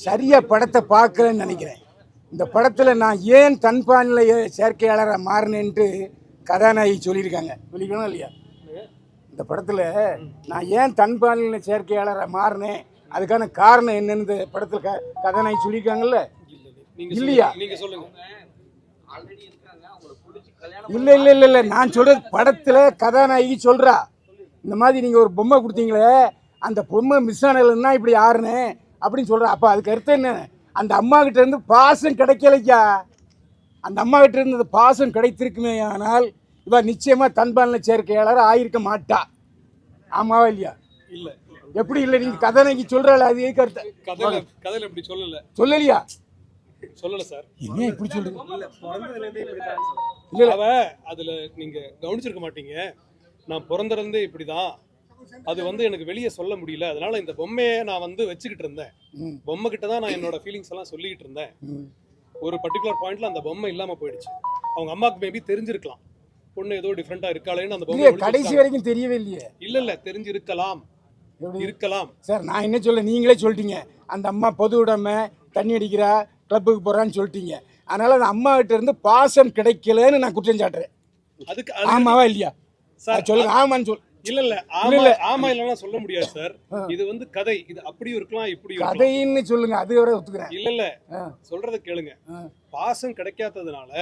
சரியாக படத்தை பார்க்கலன்னு நினைக்கிறேன். இந்த படத்தில் நான் ஏன் தன்பானில் செயற்கையாளராக மாறினேன்ட்டு கதாநாயகி சொல்லியிருக்காங்க. சொல்லிக்கணும் இல்லையா? இந்த படத்தில் நான் ஏன் தன்பாலின செயற்கையாளராக மாறினேன் அதுக்கான காரணம் என்னன்னு இந்த படத்தில் க கதாநாயகி சொல்லியிருக்காங்கல்ல? இல்லையா? இல்லை இல்லை இல்லை இல்லை. நான் சொல்கிறது படத்தில் கதாநாயகி சொல்கிறா இந்த மாதிரி நீங்கள் ஒரு பொம்மை கொடுத்தீங்களே அந்த பொம்மை மிஸ் ஆனதுன்னா இப்படி ஆறுனே அப்படின்னு சொல்கிறா அப்போ அதுக்கு அர்த்தம் என்ன? அந்த அம்மா கிட்ட இருந்து பாசம் கிடைக்கலையா? அந்த அம்மா கிட்ட இருந்து அந்த பாசம் கிடைத்திருக்குமே ஆனால் இவ நிச்சயமாக தன்பாலின சேர்க்கையாளர் ஆயிருக்க மாட்டா. ஆமாவா இல்லையா? இல்ல. எப்படி இல்லை? நீங்கள் கதாநாயகி சொல்கிறாள் அது எதுக்கு அர்த்தம்? கதையில கதையில இப்படி சொல்லல. சொல்லலையா? சொல்லல சார். என்ன இப்படி சொல்றீங்க? இல்ல. அவ அதுல நீங்க கவனிச்சிருக்க மாட்டீங்க. நான் பிறந்திருந்தே இப்படிதான். அது வந்து எனக்கு வெளியே சொல்ல முடியல. அதனால இந்த பொம்மையை நான் வந்து வச்சுக்கிட்டு இருந்தேன். பொம்மை கிட்ட தான் நான் என்னோட ஃபீலிங்ஸ் எல்லாம் சொல்லிக்கிட்டு இருந்தேன். ஒரு பர்டிகுலர் பாயிண்ட்ல அந்த பொம்மை இல்லாம போயிடுச்சு. அவங்க அம்மாக்கு மேபி தெரிஞ்சிருக்கலாம். பொண்ணு ஏதோ டிஃப்ரெண்டா இருக்காளேன்னு அந்த பொம்மை கடைசி. வரைக்கும் தெரியவே இல்லையே. இல்ல இல்ல தெரிஞ்சிருக்கலாம். இருக்கலாம். சார் நான் என்ன சொல்ல நீங்களே சொல்லிட்டீங்க. அந்த அம்மா பொது உடைமை தண்ணி அடிக்கிறா கிளப்புக்கு போறான்னு சொல்லிட்டீங்க. அதனால அந்த அம்மா கிட்ட இருந்து பாசம் கிடைக்கலன்னு நான் குற்றம் சாட்டுறேன். அதுக்கு அது- ஆமாவா இல்லையா? சார் சொல்லுங்க ஆமான்னு சொல். இல்ல இல்ல. ஆமா ஆமா இல்லன்னா சொல்ல முடியாது சார். இது வந்து கதை. இது அப்படியும் இருக்கலாம் இப்படியும் இருக்கலாம். கதைன்னு சொல்லுங்க. அது வரை ஒத்துக்கிறேன். இல்ல இல்ல. சொல்றத கேளுங்க. பாசம் கிடைக்காததுனால.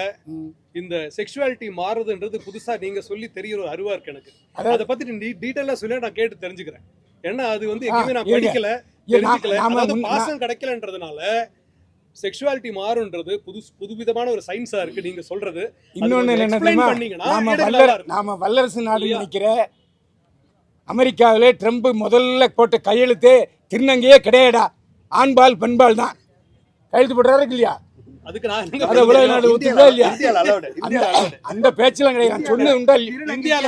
இந்த செக்ஷுவாலிட்டி மாறுதுன்றது புதுசா நீங்க சொல்லி தெரியற ஒரு அறிவா இருக்கு எனக்கு. அதை பத்தி நீ டீடைலா சொல்லி நான் கேட்டு தெரிஞ்சுக்கிறேன். ஏன்னா அது வந்து எங்கேயுமே நான். படிக்கல தெரிஞ்சுக்கல. அதாவது பாசம் கிடைக்கலன்றதுனால செக்ஷுவாலிட்டி மாறுன்றது புது புதுவிதமான ஒரு சயின்ஸா இருக்கு நீங்க சொல்றது. இன்னொன்னு என்ன நாம வல்லரசு நாடு? நினைக்கிற அமெரிக்காவிலே ட்ரம்ப் முதல்ல போட்ட கையெழுத்தே திருநங்கையே கிடையாடா. ஆண்பால் பெண்பால் தான் கையெழுத்து போடுறாரு இல்லையா. அந்த பேச்செல்லாம் கிடையாது. சொன்னது உண்டா? இந்தியால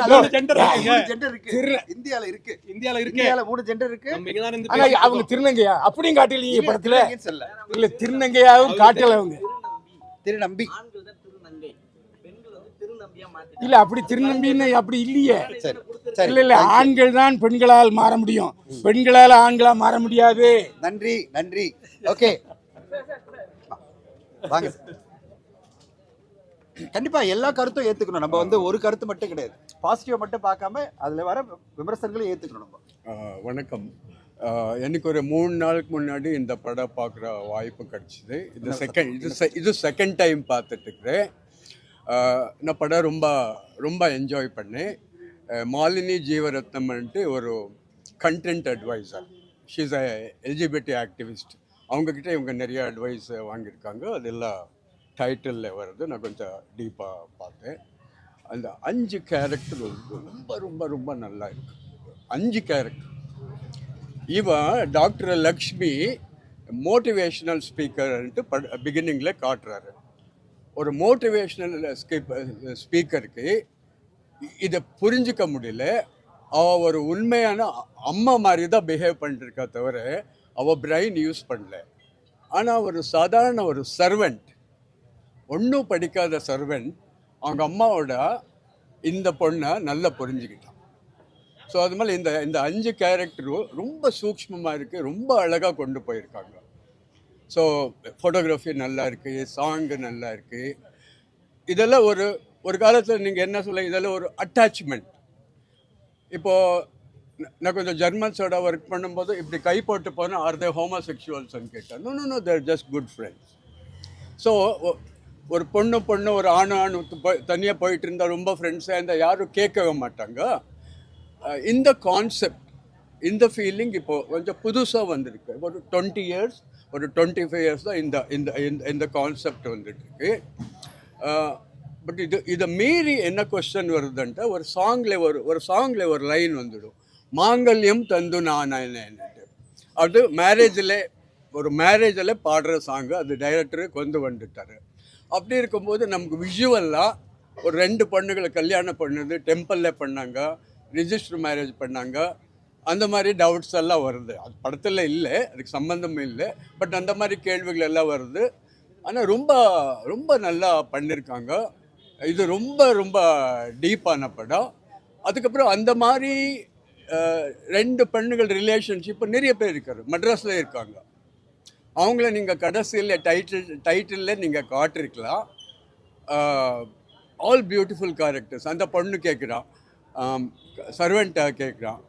இருக்கு. இந்தியால இருக்கு. ஆனா அவங்க. திருநங்கையா? அப்படியும் காட்டலீங்க படத்துல. இல்ல திருநங்கையாவும் காட்டல அவங்க. திருநம்பி ஆண்கள் தான் திருநங்கை பெண்கள் வந்து திருநம்பியா மாத்தி இல்ல அப்படி திருநம்பின்னு அப்படி இல்லையே. சரி சரி. இல்ல இல்ல ஆண்கள் தான் பெண்களால் மாற முடியும். பெண்களால் ஆண்களா மாற முடியாது. நன்றி நன்றி. ஓகே. வாங்க. கண்டிப்பா எல்லா கருத்தும் ஏத்துக்கணும். நம்ம வந்து ஒரு கருத்து மட்டும் கிடையாது. பாசிட்டிவ் மட்டும் பார்க்காம அதுல வர விமர்சனங்களை ஏத்துக்கணும் நம்ம. ஆஹ் வணக்கம். எனக்கு ஒரு மூணு நாளுக்கு முன்னாடி இந்த படம் பார்க்குற வாய்ப்பு கிடச்சிது. இது செகண்ட் இது இது செகண்ட் டைம் பார்த்துட்டுருக்குறேன் நான் படம் ரொம்ப ரொம்ப என்ஜாய் பண்ணேன் மாலினி ஜீவரத்னம்ன்ட்டு ஒரு content advisor she's a LGBT activist அவங்கக்கிட்ட இவங்க நிறைய அட்வைஸ் வாங்கியிருக்காங்க. அதெல்லாம் டைட்டிலில் வருது நான் கொஞ்சம் டீப்பாக பார்த்தேன். அந்த அஞ்சு கேரக்டர் ரொம்ப ரொம்ப ரொம்ப நல்லா இருக்கு. அஞ்சு கேரக்டர் இவன் டாக்டர் லக்ஷ்மி மோட்டிவேஷ்னல் ஸ்பீக்கர்ன்ட்டு பட் பிகினிங்கில் காட்டுறாரு. ஒரு மோட்டிவேஷ்னல் ஸ்பீக்கருக்கு இதை புரிஞ்சுக்க முடியல. அவள் ஒரு உண்மையான அம்மா மாதிரி தான் பிஹேவ் பண்ணிருக்கா தவிர அவள் பிரெயின் யூஸ் பண்ணல. ஆனால் ஒரு சாதாரண ஒரு சர்வெண்ட் ஒன்றும் படிக்காத சர்வெண்ட் அவங்க அம்மாவோட இந்த பொண்ணை நல்லா புரிஞ்சுக்கிட்டான். ஸோ அது மாதிரி இந்த இந்த அஞ்சு கேரக்டரும் ரொம்ப சூக்ஷ்மமாக இருக்குது ரொம்ப அழகாக கொண்டு போயிருக்காங்க. ஸோ ஃபோட்டோகிராஃபி நல்லா இருக்குது சாங்கு நல்லா இருக்குது இதெல்லாம் ஒரு ஒரு காலத்தில் நீங்கள் என்ன சொல்ல இதெல்லாம் ஒரு அட்டாச்மெண்ட் இப்போது நான் கொஞ்சம் ஜெர்மன்ஸோட ஒர்க் பண்ணும்போது இப்படி கை போட்டு போனால் ஆர் தே ஹோமோசெக்சுவல்ஸ்ன்னு கேட்டேன். No no no they're just good friends so ஒரு பொண்ணு பொண்ணு ஒரு ஆணு ஆணு போய் தனியாக போயிட்டு இருந்தால் ரொம்ப ஃப்ரெண்ட்ஸாக இருந்தால் யாரும் கேட்கவே மாட்டாங்க. இந்த கான்செப்ட் இந்த ஃபீலிங் இப்போது கொஞ்சம் புதுசாக வந்திருக்கு. ஒரு டுவெண்ட்டி இயர்ஸ் ஒரு டுவெண்ட்டி ஃபைவ் இயர்ஸ் தான் இந்த இந்த இந்த- இந்த கான்செப்ட் வந்துட்டுருக்கு. பட் இது இதை மீறி என்ன கொஸ்டின் வருதுன்ட்டு ஒரு சாங்கில் ஒரு ஒரு சாங்கில் ஒரு லைன் வந்துடும். மாங்கல்யம் தந்து நான் அது மேரேஜில் ஒரு மேரேஜில் பாடுற சாங்கு அது டைரக்டரே கொண்டு வந்துட்டார். அப்படி இருக்கும்போது நமக்கு விஷுவலாக ஒரு ரெண்டு பொண்ணுகளை கல்யாணம் பண்ணது டெம்பிளில் பண்ணாங்க ரிஜிஸ்டர் மேரேஜ் பண்ணாங்க அந்த மாதிரி டவுட்ஸ் எல்லாம் வருது. அது படத்தில் இல்லை அதுக்கு சம்மந்தம் இல்லை. பட் அந்த மாதிரி கேள்விகள் எல்லாம் வருது. ஆனால் ரொம்ப ரொம்ப நல்லா பண்ணியிருக்காங்க இது ரொம்ப ரொம்ப டீப்பான படம். அதுக்கப்புறம் அந்த மாதிரி ரெண்டு பெண்ணுகள் ரிலேஷன்ஷிப் நிறைய பேர் இருக்காரு. மெட்ராஸில் இருக்காங்க. அவங்கள நீங்கள் கடைசியில் டைட்டில் டைட்டிலில் நீங்கள் காட்டிருக்கலாம். ஆல் பியூட்டிஃபுல் கேரக்டர்ஸ் அந்த பொண்ணு கேட்குறான் சர்வெண்ட்டை கேட்குறான்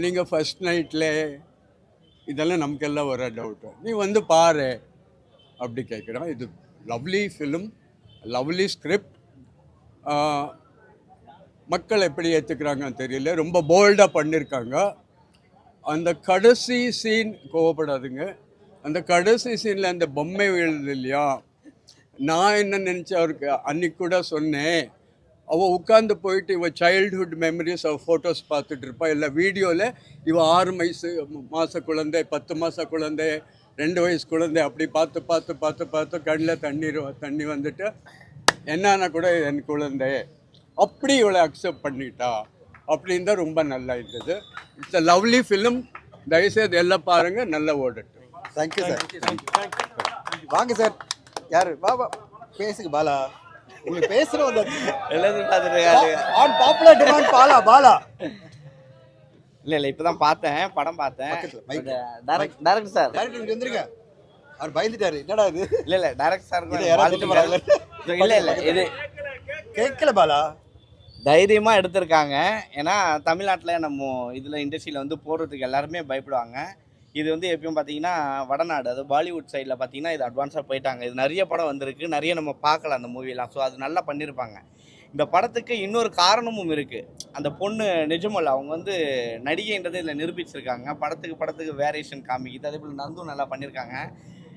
நீங்கள் ஃபஸ்ட் நைட்டில் இதெல்லாம் நமக்கெல்லாம் வர டவுட்டு நீ வந்து பாரு அப்படி கேட்குறான் இது லவ்லி ஃபிலிம் லவ்லி ஸ்கிரிப்ட் மக்கள் எப்படி ஏற்றுக்கிறாங்கன்னு தெரியல. ரொம்ப போல்டாக பண்ணியிருக்காங்க அந்த கடைசி சீன் கோவப்படாதுங்க. அந்த கடைசி சீனில் அந்த பொம்மை விழுது இல்லையா? நான் என்ன நினச்சேன் அவருக்கு அன்னைக்கு கூட சொன்னேன். அவள் உட்காந்து போயிட்டு இவள் சைல்ட்ஹுட் மெமரிஸ் அவள் ஃபோட்டோஸ் பார்த்துட்டு இருப்பா. இல்லை வீடியோவில் இவள் ஆறு வயசு மாத குழந்தை பத்து மாத குழந்தை ரெண்டு வயசு குழந்தை அப்படி பார்த்து பார்த்து பார்த்து பார்த்து கண்ணில் தண்ணீர் தண்ணி வந்துட்டு என்னன்னா கூட என் குழந்தை அப்படி இவளை அக்செப்ட் பண்ணிட்டா? அப்படின்னு தான் ரொம்ப நல்லா இருந்தது. இட்ஸ் அ லவ்லி ஃபிலிம் தயவுசெய்து எல்லாம் பாருங்கள் நல்லா ஓடட்டும். தேங்க்யூ சார் வாங்க சார் யாரு? வா வா. பேசுங்க பாலா. உங்களுக்கு பேசுற வந்து எல்லாத்தையும் பார்த்துட்டு on popular demand Bala Bala. இல்ல இல்ல இப்பதான் பார்த்தேன் படம் பார்த்தேன். டேரக்ட் டேரக்ட் சார் டேரக்டர் இங்க வந்துருங்க. அவர் பயந்துட்டாரு. என்னடா இது? இல்ல இல்ல டேரக்ட் சார்? இல்ல இல்ல இது கேட்கல பாலா. தைரியமா எடுத்திருக்காங்க. ஏன்னா தமிழ்நாட்டுல நம்ம இதுல இண்டஸ்ட்ரியில வந்து போடுறதுக்கு எல்லாருமே பயப்படுவாங்க. இது வந்து எப்பயும் பார்த்தீங்கன்னா வடநாடு அது பாலிவுட் சைடில் பார்த்தீங்கன்னா இது அட்வான்ஸாக போயிட்டாங்க. இது நிறைய படம் வந்திருக்கு. நிறைய நம்ம பார்க்கலாம் அந்த மூவிலாம் ஸோ அது நல்லா பண்ணியிருப்பாங்க இந்த படத்துக்கு இன்னொரு காரணமும் இருக்குது அந்த பொண்ணு நிஜமல்ல அவங்க வந்து நடிகைன்றதை இதில் நிரூபிச்சிருக்காங்க. படத்துக்கு படத்துக்கு வேரியேஷன் காமிக்குது. அதே போல் நந்தும் நல்லா பண்ணியிருக்காங்க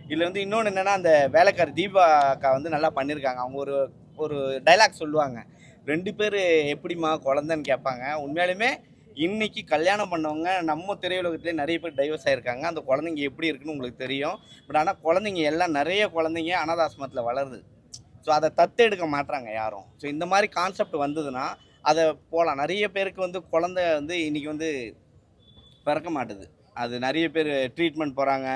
இதில் வந்து இன்னொன்று என்னென்னா அந்த வேலைக்காரி தீபா அக்கா வந்து நல்லா பண்ணியிருக்காங்க அவங்க ஒரு ஒரு டைலாக் சொல்லுவாங்க. ரெண்டு பேர் எப்படிம்மா குழந்தைன்னு கேட்பாங்க. உண்மையாலுமே இன்னைக்கு கல்யாணம் பண்ணவங்க நம்ம திரையுலகத்திலே நிறைய பேர் டைவர்ஸ் ஆயிருக்காங்க. அந்த குழந்தைங்க எப்படி இருக்குன்னு உங்களுக்கு தெரியும். பட் ஆனால் குழந்தைங்க எல்லாம் நிறைய குழந்தைங்க அனாதாசிரமத்தில் வளருது. ஸோ அதை தத்தெடுக்க மாட்டுறாங்க யாரும். ஸோ இந்த மாதிரி கான்செப்ட் வந்ததுன்னா அதை போகலாம் நிறைய பேருக்கு வந்து குழந்தை வந்து இன்றைக்கி வந்து பிறக்க மாட்டுது. அது நிறைய பேர் ட்ரீட்மெண்ட் போகிறாங்க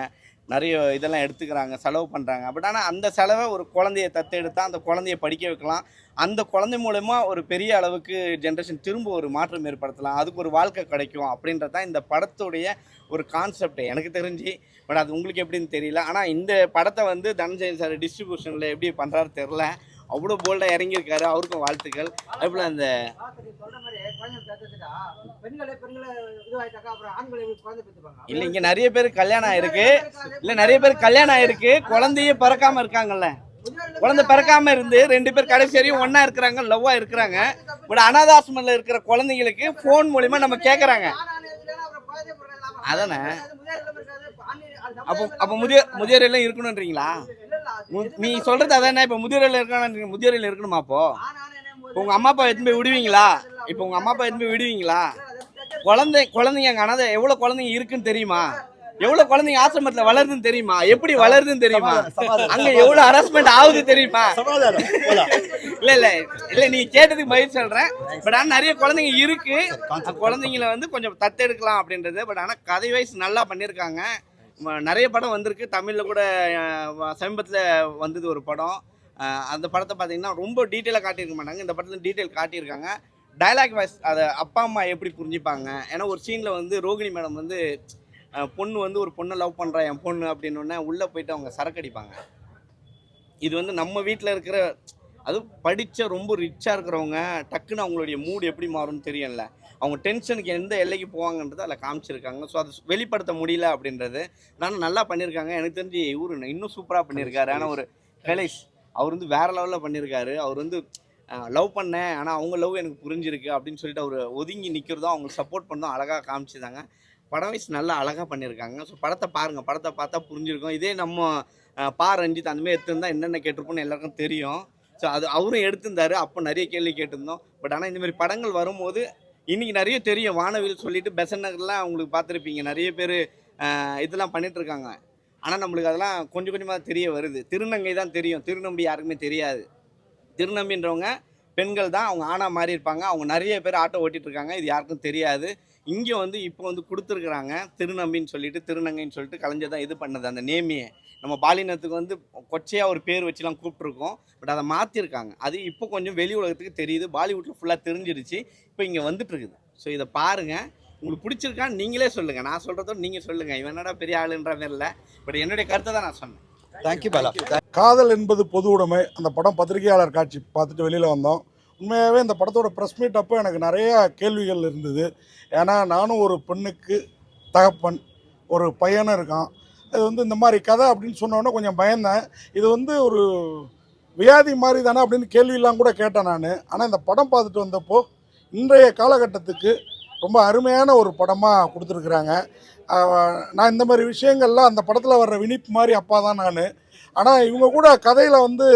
நிறைய இதெல்லாம் எடுத்துக்கிறாங்க செலவு பண்ணுறாங்க பட் ஆனால் அந்த செலவை ஒரு குழந்தைய தத்தெடுத்தால் அந்த குழந்தைய படிக்க வைக்கலாம். அந்த குழந்தை மூலயமா ஒரு பெரிய அளவுக்கு ஜென்ரேஷன் திரும்ப ஒரு மாற்றம் ஏற்படுத்தலாம். அதுக்கு ஒரு வாழ்க்கை கிடைக்கும் அப்படின்றது தான் இந்த படத்துடைய ஒரு கான்செப்ட் எனக்கு தெரிஞ்சு பட் அது உங்களுக்கு எப்படின்னு தெரியல. ஆனால் இந்த படத்தை வந்து தனஞ்சயன் சார் டிஸ்ட்ரிபியூஷனில் எப்படி பண்ணுறாரு தெரில அவ்வளோ போல்டாக இறங்கியிருக்காரு. அவருக்கும் வாழ்த்துக்கள். அதுபோல் அந்த இல்லை இங்கே நிறைய பேர் கல்யாணம் ஆயிருக்கு. இல்லை நிறைய பேர் கல்யாணம் ஆயிருக்கு. குழந்தையே பிறக்காம இருக்காங்கல்ல. குழந்தை பிறக்காம இருந்து ரெண்டு பேர் கடைசி வரையும் இருக்கிறாங்க லவ்வா இருக்கிறாங்க. பட் அனாதாசிரமில் இருக்கிற குழந்தைங்களுக்கு ஃபோன் மூலியமா நம்ம கேட்குறாங்க அதானே? அப்போ அப்போ முதிய முதியோர் எல்லாம் இருக்கணுன்றீங்களா நீ சொல்றது அதானே இப்போ முதியோர் எல்லாம் இருக்கணும் முதியோர் இல்லம் இருக்கணுமா அப்போ இப்போ உங்க அம்மா அப்பா எடுத்து போய் விடுவீங்களா? இப்போ உங்க அம்மா அப்பா எடுத்து போய் விடுவீங்களா? குழந்தை குழந்தைங்க அங்கே அனாதை எவ்வளவு குழந்தைங்க இருக்குன்னு தெரியுமா? எவ்வளவு குழந்தைங்க ஆசிரமத்துல வளருதுன்னு தெரியுமா? எப்படி வளருதுன்னு தெரியுமா? அங்க எவ்வளவு ஹராஸ்மெண்ட் ஆகுது தெரியுமா? இல்ல இல்ல இல்ல நீ கேட்டதுக்கு பதில் சொல்றேன். பட் ஆனா நிறைய குழந்தைங்க இருக்கு. அந்த குழந்தைங்கள வந்து கொஞ்சம் தத்தெடுக்கலாம் அப்படின்றது. பட் ஆனா கதை வைஸ் நல்லா பண்ணியிருக்காங்க ம- நிறைய படம் வந்திருக்கு. தமிழில் கூட சமீபத்தில் வந்தது ஒரு படம். அந்த படத்தை பார்த்தீங்கன்னா ரொம்ப டீட்டெயிலாக காட்டியிருக்க மாட்டாங்க. இந்த படத்தில் டீட்டெயில் காட்டியிருக்காங்க. டைலாக் வாய்ஸ் அதை அப்பா அம்மா எப்படி புரிஞ்சுப்பாங்க? ஏன்னா ஒரு சீனில் வந்து ரோகிணி மேடம் வந்து பொண்ணு வந்து ஒரு பொண்ணை லவ் பண்ணுறா என் பொண்ணு அப்படின்னு உள்ளே போயிட்டு அவங்க சரக்கடிப்பாங்க இது வந்து நம்ம வீட்டில் இருக்கிற அது படித்த ரொம்ப ரிச்சாக இருக்கிறவங்க டக்குன்னு அவங்களுடைய மூடு எப்படி மாறும்னு தெரியும்ல. அவங்க டென்ஷனுக்கு எந்த எல்லைக்கு போவாங்கன்றது அதில் காமிச்சிருக்காங்க. ஸோ அதை வெளிப்படுத்த முடியல அப்படின்றது நான் நல்லா பண்ணியிருக்காங்க எனக்கு தெரிஞ்சு இவரு இன்னும் சூப்பராக பண்ணியிருக்காரு ஆனால் ஒரு கலேஷ் அவர் வந்து வேற லெவலில் பண்ணியிருக்காரு அவர் வந்து லவ் பண்ணேன். ஆனால் அவங்க லவ் எனக்கு புரிஞ்சிருக்கு அப்படின்னு சொல்லிட்டு அவர் ஒதுங்கி நிற்கிறதும் அவங்க சப்போர்ட் பண்ணதும் அழகாக காமிச்சிருந்தாங்க படம் வயசு நல்லா அழகாக பண்ணியிருக்காங்க ஸோ படத்தை பாருங்கள் படத்தை பார்த்தா புரிஞ்சிருக்கும். இதே நம்ம பா ரஞ்சித் அந்தமாதிரி எடுத்திருந்தா என்னென்ன கேட்டிருப்போம்னு எல்லாருக்கும் தெரியும். ஸோ அது அவரும் எடுத்திருந்தாரு. அப்போ நிறைய கேள்வி கேட்டிருந்தோம். பட் ஆனால் இந்தமாதிரி படங்கள் வரும்போது இன்றைக்கி நிறைய தெரியும். வானவில் சொல்லிட்டு பெசன் நகர்லாம் அவங்களுக்கு பார்த்துருப்பீங்க. நிறைய பேர் இதெல்லாம் பண்ணிகிட்ருக்காங்க ஆனால் நம்மளுக்கு அதெல்லாம் கொஞ்சம் கொஞ்சமாக தெரிய வருது. திருநங்கை தான் தெரியும். திருநம்பி யாருக்குமே தெரியாது. திருநம்பின்றவங்க பெண்கள் தான். அவங்க ஆணாக மாறி இருப்பாங்க அவங்க நிறைய பேர் ஆட்டோ ஓட்டிகிட்டு இருக்காங்க இது யாருக்கும் தெரியாது. இங்கே வந்து இப்போ வந்து கொடுத்துருக்குறாங்க. திருநம்பின்னு சொல்லிட்டு திருநங்கைன்னு சொல்லிட்டு கலைஞர் தான் இது பண்ணது அந்த நேமியை. நம்ம பாலினத்துக்கு வந்து கொச்சையாக ஒரு பேர் வச்சுலாம் கூப்பிட்ருக்கோம் பட் அதை மாற்றிருக்காங்க அது இப்போ கொஞ்சம் வெளி உலகத்துக்கு தெரியுது. பாலிவுட்டில் ஃபுல்லாக தெரிஞ்சிருச்சு. இப்போ இங்கே வந்துட்டு இருக்குது ஸோ இதை பாருங்கள் உங்களுக்கு பிடிச்சிருக்கான்னு நீங்களே சொல்லுங்க. நான் சொல்றதும் நீங்க சொல்லுங்க. இவன் என்னடா பெரிய ஆளுன்ற மாதிரி இல்லை. பட் என்னுடைய கருத்தை தான் நான் சொன்னேன். தேங்க்யூ பாலா காதல் என்பது பொது உடைமை. அந்த படம் பத்திரிகையாளர் காட்சி பார்த்துட்டு வெளியில் வந்தோம். உண்மையாகவே இந்த படத்தோட ப்ரெஸ் மீட் அப்போ எனக்கு நிறையா கேள்விகள் இருந்தது. ஏன்னா நானும் ஒரு பெண்ணுக்கு தகப்பன் ஒரு பையனும் இருக்கான். அது வந்து இந்த மாதிரி கதை அப்படின்னு சொன்னோன்னே கொஞ்சம் பயந்தேன். இது வந்து ஒரு வியாதி மாதிரி தானே அப்படின்னு கேள்வியெல்லாம் கூட கேட்டேன் நான். ஆனால் இந்த படம் பார்த்துட்டு வந்தப்போ இன்றைய காலகட்டத்துக்கு ரொம்ப அருமையான ஒரு படமாக கொடுத்துருக்குறாங்க. நான் இந்த மாதிரி விஷயங்கள்லாம் அந்த படத்தில் வர்ற வினிப் மாதிரி அப்பா தான் நான். ஆனால் இவங்க கூட கதையில் வந்து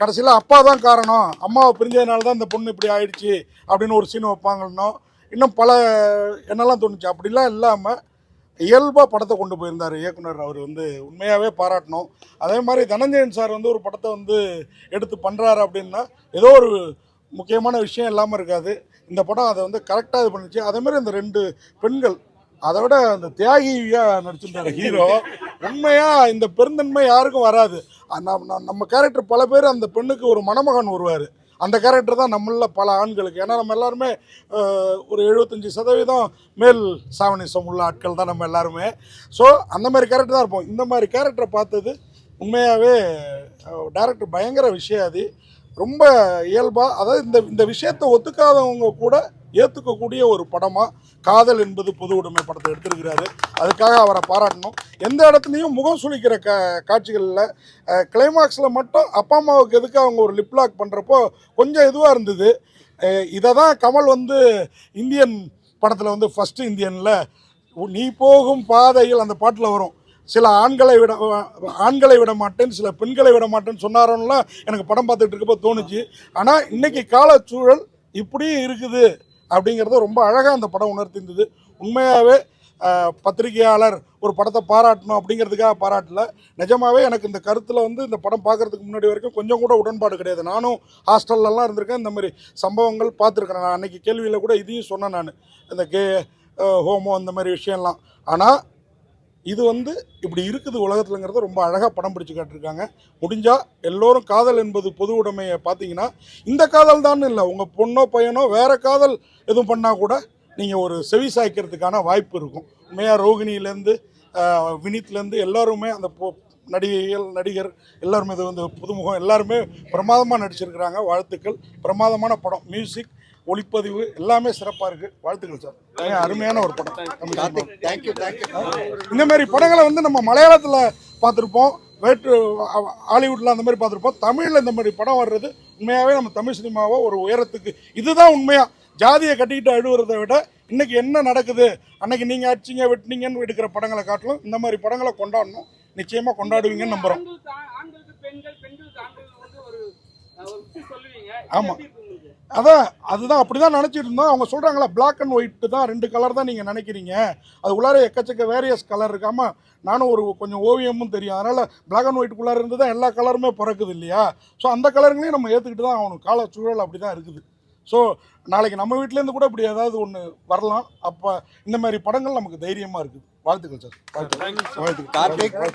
கடைசியில் அப்பா தான் காரணம். அம்மாவை பிரிஞ்சதுனால தான் இந்த பொண்ணு இப்படி ஆயிடுச்சு அப்படின்னு ஒரு சீன் வைப்பாங்கன்னோ இன்னும் பல என்னெல்லாம் தோணுச்சு? அப்படிலாம் இல்லாமல் இயல்பாக படத்தை கொண்டு போயிருந்தார் இயக்குனர். அவர் வந்து உண்மையாகவே பாராட்டணும். அதே மாதிரி தனஞ்சயன் சார் வந்து ஒரு படத்தை வந்து எடுத்து பண்ணுறாரு அப்படின்னா ஏதோ ஒரு முக்கியமான விஷயம் இல்லாமல் இருக்காது. இந்த படம் அதை வந்து கரெக்டாக இது பண்ணுச்சு. அதே மாதிரி அந்த ரெண்டு பெண்கள் அதை விட அந்த தியாகியாக நடிச்சிருந்தாரு. ஹீரோ. உண்மையாக இந்த பெருந்தன்மை யாருக்கும் வராது. நம்ம நம்ம- நம்ம கேரக்டர் பல பேர் அந்த பெண்ணுக்கு ஒரு மணமகன் வருவார். அந்த கேரக்டர் தான் நம்மள பல ஆண்களுக்கு. ஏன்னா நம்ம எல்லாருமே ஒரு எழுபத்தஞ்சி சதவீதம் மேல் சாவனிசம் உள்ள ஆட்கள் தான் நம்ம எல்லாருமே. ஸோ அந்த மாதிரி கேரக்டர் தான் இருப்போம். இந்த மாதிரி கேரக்டரை பார்த்தது உண்மையாகவே டேரக்டர் பயங்கர விஷயம் அது. ரொம்ப இயல்பாக அதாவது இந்த இந்த விஷயத்தை ஒத்துக்காதவங்க கூட ஏற்றுக்கக்கூடிய ஒரு படமாக காதல் என்பது பொது உடைமை படத்தை எடுத்திருக்கிறாரு. அதுக்காக அவரை பாராட்டணும். எந்த இடத்துலையும் முகம் சுளிக்கிற க காட்சிகளில் கிளைமாக்ஸில் மட்டும் அப்பா அம்மாவுக்கு எதுக்கு அவங்க ஒரு லிப்லாக் பண்ணுறப்போ கொஞ்சம் இதுவாக இருந்தது. இதை தான் கமல் வந்து இந்தியன் படத்தில் வந்து ஃபஸ்ட்டு இந்தியனில் நீ போகும் பாதையில் அந்த பாட்டில் வரும். சில ஆண்களை விட ஆண்களை விட மாட்டேன் சில பெண்களை விட மாட்டேன்னு சொன்னாரோன்னா எனக்கு படம் பார்த்துட்டு இருக்கப்போ தோணுச்சு. ஆனால் இன்னைக்கு காலச்சூழல் இப்படியும் இருக்குது. அப்படிங்கிறத ரொம்ப அழகாக அந்த படம் உணர்த்திருந்தது உண்மையாகவே பத்திரிகையாளர் ஒரு படத்தை பாராட்டணும் அப்படிங்கிறதுக்காக பாராட்டல. நிஜமாவே எனக்கு இந்த கருத்தில் வந்து இந்த படம் பார்க்கறதுக்கு முன்னாடி வரைக்கும் கொஞ்சம் கூட உடன்பாடு கிடையாது. நானும் ஹாஸ்டல்லலாம் இருந்திருக்கேன். இந்த மாதிரி சம்பவங்கள் பார்த்துருக்கேன். நான் அன்னைக்கு கேள்வியில் கூட இதையும் சொன்னேன் நான். இந்த கே ஹோமோ அந்த மாதிரி விஷயம்லாம். ஆனால் இது வந்து இப்படி இருக்குது உலகத்துலங்கிறத ரொம்ப அழகாக படம் பிடிச்சு காட்டிருக்காங்க முடிஞ்சால் எல்லோரும் காதல் என்பது பொது உடைமையை பார்த்தீங்கன்னா இந்த காதல் தான் இல்லை. உங்கள் பொண்ணோ பையனோ வேறு காதல் எதுவும் பண்ணால் கூட நீங்கள் ஒரு செவி சாய்க்கிறதுக்கான வாய்ப்பு இருக்கும். உண்மையாக ரோகிணியிலேருந்து வினித்லேருந்து எல்லாருமே அந்த போ நடிகைகள் நடிகர் எல்லாருமே இது வந்து புதுமுகம் எல்லாருமே பிரமாதமாக நடிச்சிருக்கிறாங்க. வாழ்த்துக்கள். பிரமாதமான படம். மியூசிக் ஒளிப்பதிவு எல்லாமே சிறப்பாக இருக்குது வாழ்த்துக்கள் சார். அருமையான ஒரு படம். தேங்க்யூ தேங்க்யூ இந்த மாதிரி படங்களை வந்து நம்ம மலையாளத்தில் பார்த்துருப்போம். வேற்று ஹாலிவுட்டில் அந்த மாதிரி பார்த்துருப்போம். தமிழில் இந்த மாதிரி படம் வர்றது உண்மையாகவே நம்ம தமிழ் சினிமாவை ஒரு உயரத்துக்கு இதுதான் உண்மையாக ஜாதியை கட்டிக்கிட்டு அழுவுறதை விட இன்னைக்கு என்ன நடக்குது? அன்னைக்கு நீங்கள் அடிச்சிங்க வெட்டினீங்கன்னு எடுக்கிற படங்களை காட்டிலும் இந்த மாதிரி படங்களை கொண்டாடணும். நிச்சயமாக கொண்டாடுவீங்கன்னு நம்புகிறோம் ஆண்களுக்கு அதான் அதுதான் அப்படி தான் நினச்சிட்டு இருந்தோம். அவங்க சொல்கிறாங்களா பிளாக் அண்ட் ஒயிட்டு தான் ரெண்டு கலர் தான் நீங்கள் நினைக்கிறீங்க. அது உள்ளார எக்கச்சக்க வேரியஸ் கலர் இருக்காமல் நானும் ஒரு கொஞ்சம் ஓவியமும் தெரியும். அதனால் பிளாக் அண்ட் ஒயிட்டுக்குள்ளார இருந்து தான் எல்லா கலருமே பிறக்குது இல்லையா? ஸோ அந்த கலருங்களையும் நம்ம ஏற்றுக்கிட்டு தான் ஆகணும். கால சூழல் அப்படி தான் இருக்குது. ஸோ நாளைக்கு நம்ம வீட்டிலேருந்து கூட இப்படி ஏதாவது ஒன்று வரலாம். அப்போ இந்த மாதிரி படங்கள் நமக்கு தைரியமாக இருக்குது. வாழ்த்துக்கள் சார். வாழ்த்துக்கள். வாழ்த்துக்கள்